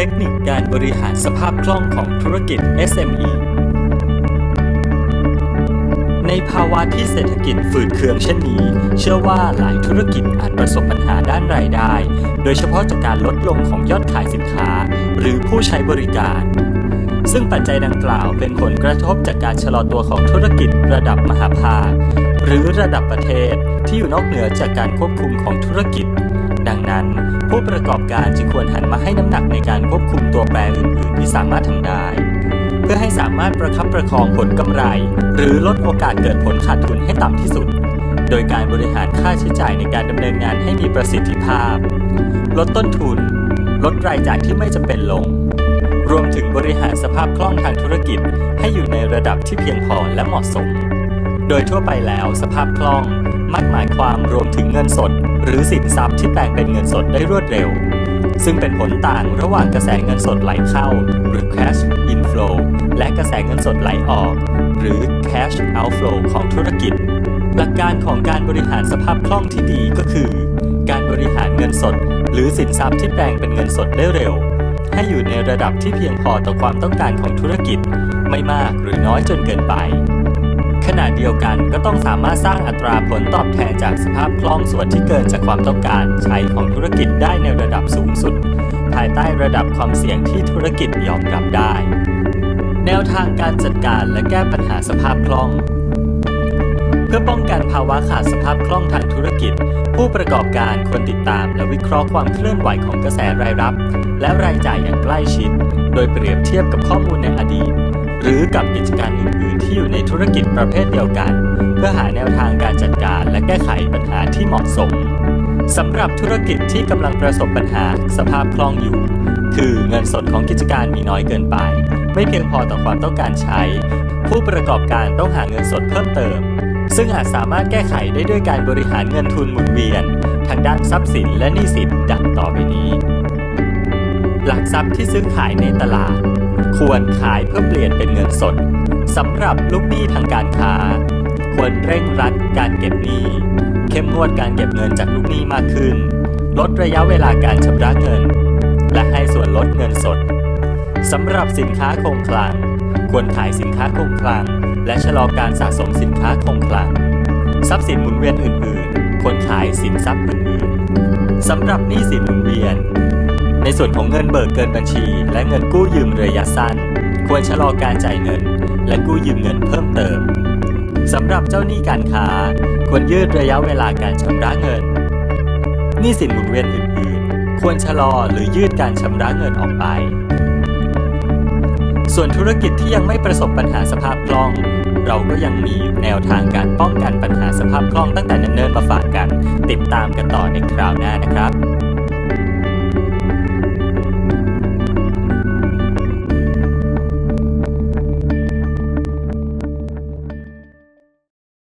ทคนิคการบริหารสภาพคล่องของธุรกิจ SME ในภาวะที่เศรษฐกิจฝืดเคืองเช่นนี้ เชื่อว่าหลายธุรกิจอาจประสบปัญหาด้านรายได้ โดยเฉพาะจากการลดลงของยอดขายสินค้า หรือผู้ใช้บริการ ซึ่งปัจจัยดังกล่าวเป็นผลกระทบจากการชะลอตัวของธุรกิจระดับมหาภาค หรือระดับประเทศที่อยู่นอกเหนือจากการควบคุมของธุรกิจ ดังนั้น ผู้ประกอบการจึงควรหันมาให้น้ำหนักในการควบคุมตัวแปรอื่น ๆ ที่สามารถทำได้ เพื่อให้สามารถประคับประคองผลกำไร หรือลดโอกาสเกิดผลขาดทุนให้ต่ำที่สุด โดยการบริหารค่าใช้จ่ายในการดำเนินงานให้มีประสิทธิภาพ ลดต้นทุน ลดรายจ่ายที่ไม่จำเป็นลง รวมถึงบริหารสภาพคล่องทางธุรกิจ ให้อยู่ในระดับที่เพียงพอและเหมาะสม โดยทั่วไปแล้วสภาพคล่อง มักหมายความรวมถึงเงินสด หรือสินทรัพย์ที่แปลงเป็นเงินสดได้รวดเร็ว ซึ่งเป็นผลต่างระหว่างกระแสเงินสดไหลเข้า หรือ cash inflow และกระแสเงินสดไหลออก หรือ cash outflow ของธุรกิจ หลักการของการบริหารสภาพคล่องที่ดีก็คือ การบริหารเงินสด หรือสินทรัพย์ที่แปลงเป็นเงินสดได้เร็ว ให้อยู่ในระดับที่เพียงพอต่อความต้องการของธุรกิจ ไม่มากหรือน้อยจนเกินไป ณะเดียวกันก็ต้องสามารถสร้างอัตราผลตอบแทนจากสภาพคล่องส่วนที่เกินจากความต้องการใช้ของธุรกิจได้ในระดับสูงสุด ภายใต้ระดับความเสี่ยงที่ธุรกิจยอมรับได้ แนวทางการจัดการและแก้ปัญหาสภาพคล่อง เพื่อป้องกันภาวะขาดสภาพคล่องทางธุรกิจ ผู้ประกอบการควรติดตามและวิเคราะห์ความเคลื่อนไหวของกระแสรายรับ และรายจ่ายอย่างใกล้ชิด โดยเปรียบเทียบกับข้อมูลในอดีต หรือกับกิจการอื่นๆที่อยู่ในธุรกิจประเภทเดียวกัน เพื่อหาแนวทางการจัดการและแก้ไขปัญหาที่เหมาะสมสำหรับธุรกิจที่กำลังประสบปัญหาสภาพคล่องอยู่ คือเงินสดของกิจการมีน้อยเกินไป ไม่เพียงพอต่อความต้องการใช้ ผู้ประกอบการต้องหาเงินสดเพิ่มเติม ซึ่งอาจสามารถแก้ไขได้ด้วยการบริหารเงินทุนหมุนเวียน ทางด้านทรัพย์สินและหนี้สินดังต่อไปนี้ หลักทรัพย์ที่ซื้อขายในตลาด ควรขายเพื่อเปลี่ยนเป็นเงินสดสำหรับลูกหนี้ทางการค้า ควรเร่งรัดการเก็บหนี้ เข้มงวดการเก็บเงินจากลูกหนี้มากขึ้น ลดระยะเวลาการชำระเงิน และให้ส่วนลดเงินสดสำหรับสินค้าคงคลัง ควรขายสินค้าคงคลัง และชะลอการสะสมสินค้าคงคลัง ทรัพย์สินหมุนเวียนอื่น ๆ ควรขายสินทรัพย์อื่น ๆสำหรับหนี้สินหมุนเวียน ในส่วนของเงินเบิกเกินบัญชี และเงินกู้ยืมระยะสั้น ควรชะลอการจ่ายเงิน และกู้ยืมเงินเพิ่มเติมสำหรับเจ้าหนี้การค้า ควรยืดระยะเวลาการชำระเงินหนี้สินหมุนเวียนอื่นๆ ควรชะลอหรือยืดการชำระเงินออกไป ส่วนธุรกิจที่ยังไม่ประสบปัญหาสภาพคล่องเราก็ยังมีแนวทางการป้องกันปัญหาสภาพคล่องตั้งแต่เนิ่นๆมาฝากกัน ติดตามกันต่อในคราวหน้านะครับ